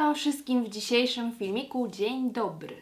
Wam wszystkim w dzisiejszym filmiku. Dzień dobry.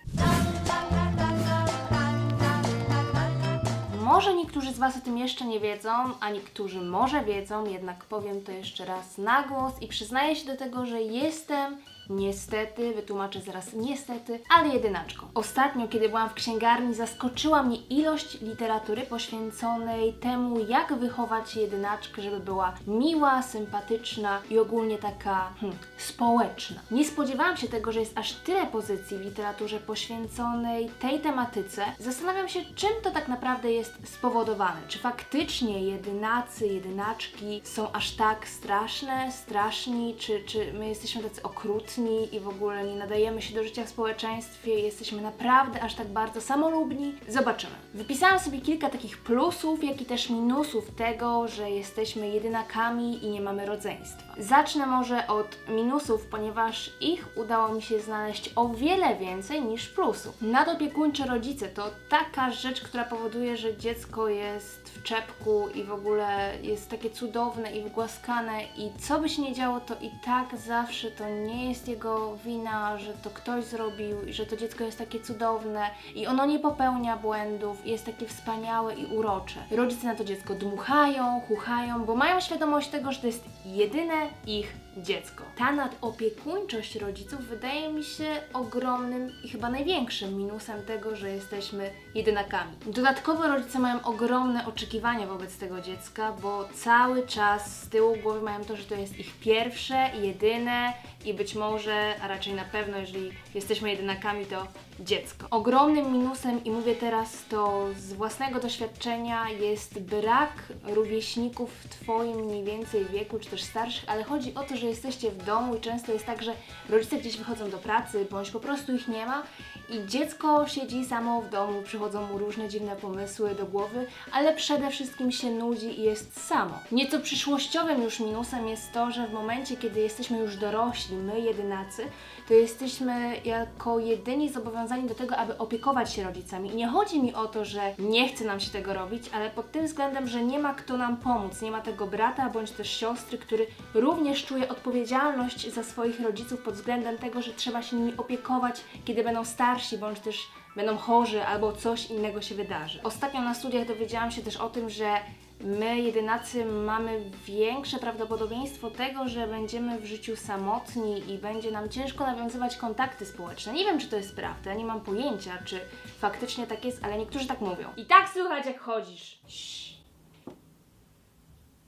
Może niektórzy z Was o tym jeszcze nie wiedzą, a niektórzy może wiedzą, jednak powiem to jeszcze raz na głos i przyznaję się do tego, że jestem niestety, wytłumaczę zaraz niestety, ale jedynaczką. Ostatnio, kiedy byłam w księgarni, zaskoczyła mnie ilość literatury poświęconej temu, jak wychować jedynaczkę, żeby była miła, sympatyczna i ogólnie taka hmm, społeczna. Nie spodziewałam się tego, że jest aż tyle pozycji w literaturze poświęconej tej tematyce. Zastanawiam się, czym to tak naprawdę jest spowodowane. Czy faktycznie jedynacy, jedynaczki są aż tak straszne, straszni, czy, czy my jesteśmy tacy okrutni i w ogóle nie nadajemy się do życia w społeczeństwie jesteśmy naprawdę aż tak bardzo samolubni? Zobaczymy. Wypisałam sobie kilka takich plusów, jak i też minusów tego, że jesteśmy jedynakami i nie mamy rodzeństwa. Zacznę może od minusów, ponieważ ich udało mi się znaleźć o wiele więcej niż plusów. Nadopiekuńcze rodzice to taka rzecz, która powoduje, że dziecko jest w czepku i w ogóle jest takie cudowne i wygłaskane i co by się nie działo, to i tak zawsze to nie jest jego wina, że to ktoś zrobił i że to dziecko jest takie cudowne i ono nie popełnia błędów i jest takie wspaniałe i urocze. Rodzice na to dziecko dmuchają, chuchają, bo mają świadomość tego, że to jest jedyne ich dziecko. Ta nadopiekuńczość rodziców wydaje mi się ogromnym i chyba największym minusem tego, że jesteśmy jedynakami. Dodatkowo rodzice mają ogromne oczekiwania wobec tego dziecka, bo cały czas z tyłu głowy mają to, że to jest ich pierwsze, jedyne i być może, a raczej na pewno, jeżeli jesteśmy jedynakami, to dziecko. Ogromnym minusem, i mówię teraz to z własnego doświadczenia, jest brak rówieśników w Twoim mniej więcej wieku, czy też starszych, ale chodzi o to, że jesteście w domu i często jest tak, że rodzice gdzieś wychodzą do pracy, bądź po prostu ich nie ma i dziecko siedzi samo w domu, przychodzą mu różne dziwne pomysły do głowy, ale przede wszystkim się nudzi i jest samo. Nieco przyszłościowym już minusem jest to, że w momencie, kiedy jesteśmy już dorośli, my jedynacy, to jesteśmy jako jedyni zobowiązani do tego, aby opiekować się rodzicami. I nie chodzi mi o to, że nie chce nam się tego robić, ale pod tym względem, że nie ma kto nam pomóc, nie ma tego brata bądź też siostry, który również czuje odpowiedzialność za swoich rodziców pod względem tego, że trzeba się nimi opiekować, kiedy będą starsi bądź też będą chorzy albo coś innego się wydarzy. Ostatnio na studiach dowiedziałam się też o tym, że my, jedynacy, mamy większe prawdopodobieństwo tego, że będziemy w życiu samotni i będzie nam ciężko nawiązywać kontakty społeczne. Nie wiem, czy to jest prawda, nie mam pojęcia, czy faktycznie tak jest, ale niektórzy tak mówią. I tak słychać, jak chodzisz.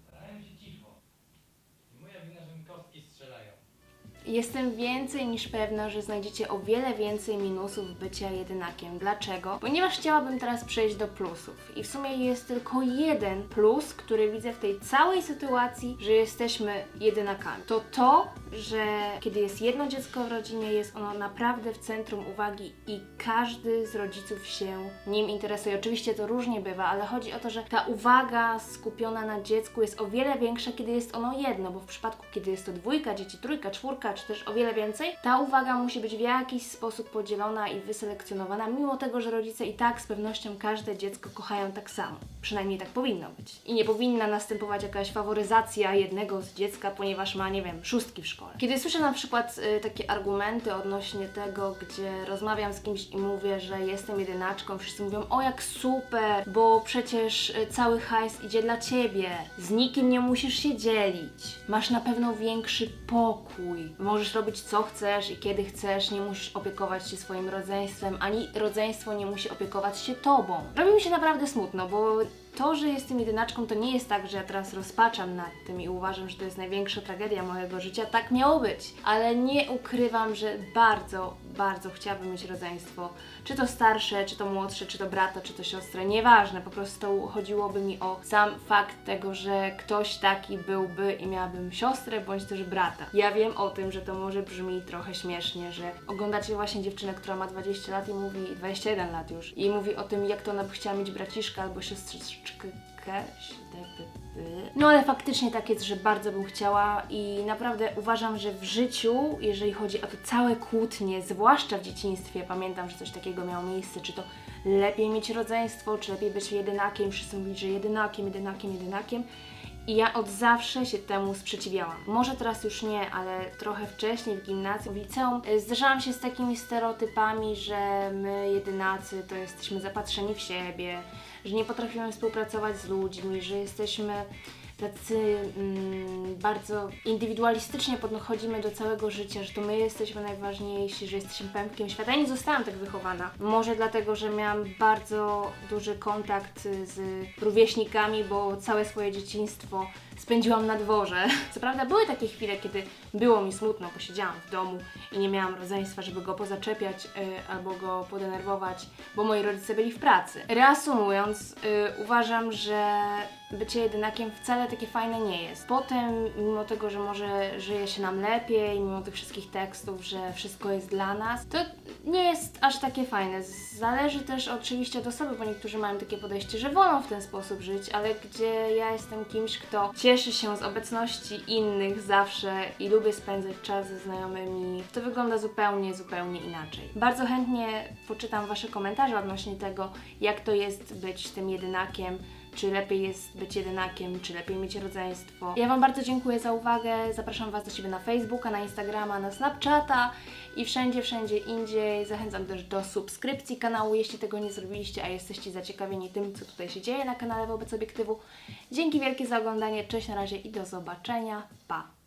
Starałem się cicho. I moja wina, że mi kostki strzelają. Jestem więcej niż pewna, że znajdziecie o wiele więcej minusów bycia jedynakiem. Dlaczego? Ponieważ chciałabym teraz przejść do plusów. I w sumie jest tylko jeden plus, który widzę w tej całej sytuacji, że jesteśmy jedynakami. To to, że kiedy jest jedno dziecko w rodzinie, jest ono naprawdę w centrum uwagi i każdy z rodziców się nim interesuje. Oczywiście to różnie bywa, ale chodzi o to, że ta uwaga skupiona na dziecku jest o wiele większa, kiedy jest ono jedno, bo w przypadku, kiedy jest to dwójka dzieci, trójka, czwórka, czy też o wiele więcej, ta uwaga musi być w jakiś sposób podzielona i wyselekcjonowana, mimo tego, że rodzice i tak z pewnością każde dziecko kochają tak samo. Przynajmniej tak powinno być. I nie powinna następować jakaś faworyzacja jednego z dziecka, ponieważ ma, nie wiem, szóstki w szkole. Kiedy słyszę na przykład y, takie argumenty odnośnie tego, gdzie rozmawiam z kimś i mówię, że jestem jedynaczką, wszyscy mówią, o jak super, bo przecież y, cały hajs idzie dla ciebie, z nikim nie musisz się dzielić, masz na pewno większy pokój, możesz robić co chcesz i kiedy chcesz, nie musisz opiekować się swoim rodzeństwem, ani rodzeństwo nie musi opiekować się tobą. Robi mi się naprawdę smutno, bo to, że jestem jedynaczką, to nie jest tak, że ja teraz rozpaczam nad tym i uważam, że to jest największa tragedia mojego życia. Tak miało być, ale nie ukrywam, że bardzo, bardzo chciałabym mieć rodzeństwo. Czy to starsze, czy to młodsze, czy to brata, czy to siostrę, nieważne. Po prostu chodziłoby mi o sam fakt tego, że ktoś taki byłby i miałabym siostrę bądź też brata. Ja wiem o tym, że to może brzmi trochę śmiesznie, że oglądacie właśnie dziewczynę, która ma 20 lat i mówi, 21 lat już, i mówi o tym, jak to ona by chciała mieć braciszka albo siostryczkę. No ale faktycznie tak jest, że bardzo bym chciała i naprawdę uważam, że w życiu, jeżeli chodzi o to całe kłótnie, zwłaszcza w dzieciństwie, pamiętam, że coś takiego miało miejsce, czy to lepiej mieć rodzeństwo, czy lepiej być jedynakiem, wszyscy mówili, że jedynakiem, jedynakiem, jedynakiem I ja od zawsze się temu sprzeciwiałam. Może teraz już nie, ale trochę wcześniej w gimnazjum, w liceum y, zderzałam się z takimi stereotypami, że my jedynacy to jesteśmy zapatrzeni w siebie, że nie potrafimy współpracować z ludźmi, że jesteśmy tacy mm, bardzo indywidualistycznie podchodzimy do całego życia, że to my jesteśmy najważniejsi, że jesteśmy pępkiem świata. Ja nie zostałam tak wychowana. Może dlatego, że miałam bardzo duży kontakt z rówieśnikami, bo całe swoje dzieciństwo spędziłam na dworze. Co prawda były takie chwile, kiedy było mi smutno, bo siedziałam w domu i nie miałam rodzeństwa, żeby go pozaczepiać y, albo go podenerwować, bo moi rodzice byli w pracy. Reasumując, y, uważam, że bycie jedynakiem wcale takie fajne nie jest. Potem, mimo tego, że może żyje się nam lepiej, mimo tych wszystkich tekstów, że wszystko jest dla nas, to nie jest aż takie fajne. Zależy też oczywiście od osoby, bo niektórzy mają takie podejście, że wolą w ten sposób żyć, ale gdzie ja jestem kimś, kto cieszy się z obecności innych zawsze i lubię spędzać czas ze znajomymi, to wygląda zupełnie, zupełnie inaczej. Bardzo chętnie poczytam Wasze komentarze odnośnie tego, jak to jest być tym jedynakiem, czy lepiej jest być jedynakiem, czy lepiej mieć rodzeństwo. Ja Wam bardzo dziękuję za uwagę. Zapraszam Was do siebie na Facebooka, na Instagrama, na Snapchata i wszędzie, wszędzie indziej. Zachęcam też do subskrypcji kanału, jeśli tego nie zrobiliście, a jesteście zaciekawieni tym, co tutaj się dzieje na kanale Wobec Obiektywu. Dzięki wielkie za oglądanie. Cześć na razie i do zobaczenia. Pa!